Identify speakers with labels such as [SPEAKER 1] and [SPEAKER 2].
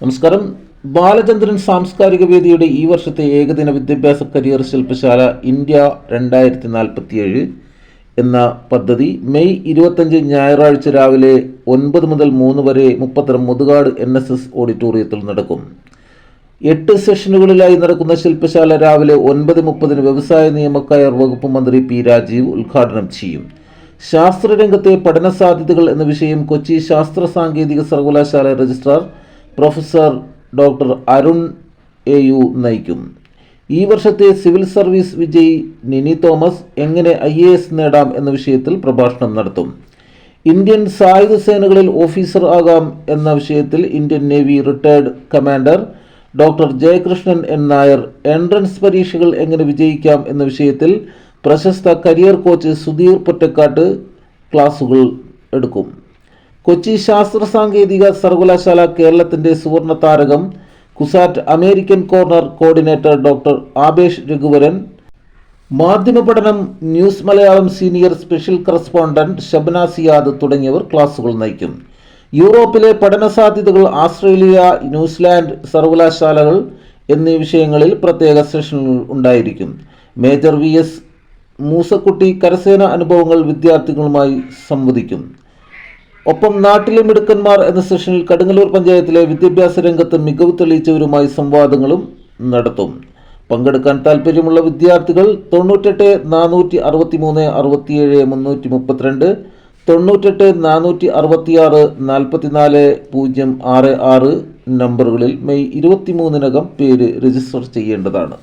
[SPEAKER 1] നമസ്കാരം. ബാലചന്ദ്രൻ സാംസ്കാരിക വേദിയുടെ ഈ വർഷത്തെ ഏകദിന വിദ്യാഭ്യാസ കരിയർ ശില്പശാല ഇന്ത്യ രണ്ടായിരത്തി നാൽപ്പത്തിയേഴ് എന്ന പദ്ധതി മെയ് ഇരുപത്തഞ്ച് ഞായറാഴ്ച രാവിലെ ഒൻപത് മുതൽ മൂന്ന് വരെ മുപ്പത്തരം മുതുകാട് എൻ എസ് എസ് ഓഡിറ്റോറിയത്തിൽ നടക്കും. എട്ട് സെഷനുകളിലായി നടക്കുന്ന ശില്പശാല രാവിലെ ഒൻപത് മുപ്പതിന് വ്യവസായ നിയമക്കയർ വകുപ്പ് മന്ത്രി പി രാജീവ് ഉദ്ഘാടനം ചെയ്യും. ശാസ്ത്രരംഗത്തെ പഠന സാധ്യതകൾ എന്ന വിഷയം കൊച്ചി ശാസ്ത്ര സാങ്കേതിക സർവകലാശാല registrar professor doctor Arun A U നയിക്കും. ഈ വർഷത്തെ സിവിൽ സർവീസ് വിജയി നിനി തോമസ് എങ്ങനെ ഐ എ എസ് നേടാം എന്ന വിഷയത്തിൽ പ്രഭാഷണം നടത്തും. ഇന്ത്യൻ സായുധ സേനകളിൽ ഓഫീസർ ആകാം എന്ന വിഷയത്തിൽ Indian navy retired commander doctor Jayakrishnan N Nair entrance പരീക്ഷകൾ എങ്ങനെ വിജയിക്കാം എന്ന വിഷയത്തിൽ പ്രശസ്ത കരിയർ കോച്ച് സുധീർ പൊറ്റക്കാട്ട് ക്ലാസുകൾ എടുക്കും. കൊച്ചി ശാസ്ത്ര സാങ്കേതിക സർവകലാശാല കേരളത്തിന്റെ സുവർണ താരകം CUSAT American corner coordinator doctor Abesh Raghuvaran മാധ്യമ പഠനം news Malayalam senior special correspondent Shabna Siyad തുടങ്ങിയവർ ക്ലാസുകൾ നയിക്കും. യൂറോപ്പിലെ പഠന സാധ്യതകൾ ആസ്ട്രേലിയ ന്യൂസിലാൻഡ് സർവകലാശാലകൾ എന്നീ വിഷയങ്ങളിൽ പ്രത്യേക സെഷനുകൾ ഉണ്ടായിരിക്കും. മേജർ വി എസ് മൂസക്കുട്ടി കരസേന അനുഭവങ്ങൾ വിദ്യാർത്ഥികളുമായി സംവദിക്കും. ഒപ്പം നാട്ടിലെ മിടുക്കന്മാർ എന്ന സെഷനിൽ കടുങ്ങല്ലൂർ പഞ്ചായത്തിലെ വിദ്യാഭ്യാസ രംഗത്ത് മികവ് തെളിയിച്ചവരുമായി സംവാദങ്ങളും നടത്തും. പങ്കെടുക്കാൻ താല്പര്യമുള്ള വിദ്യാർത്ഥികൾ തൊണ്ണൂറ്റെട്ട് നാനൂറ്റി അറുപത്തി മൂന്ന് അറുപത്തിയേഴ് മുന്നൂറ്റി മുപ്പത്തിരണ്ട് തൊണ്ണൂറ്റെട്ട് നാനൂറ്റി അറുപത്തിയാറ് നാൽപ്പത്തിനാല് പൂജ്യം ആറ് ആറ് നമ്പറുകളിൽ മെയ് ഇരുപത്തിമൂന്നിനകം പേര് രജിസ്റ്റർ ചെയ്യേണ്ടതാണ്.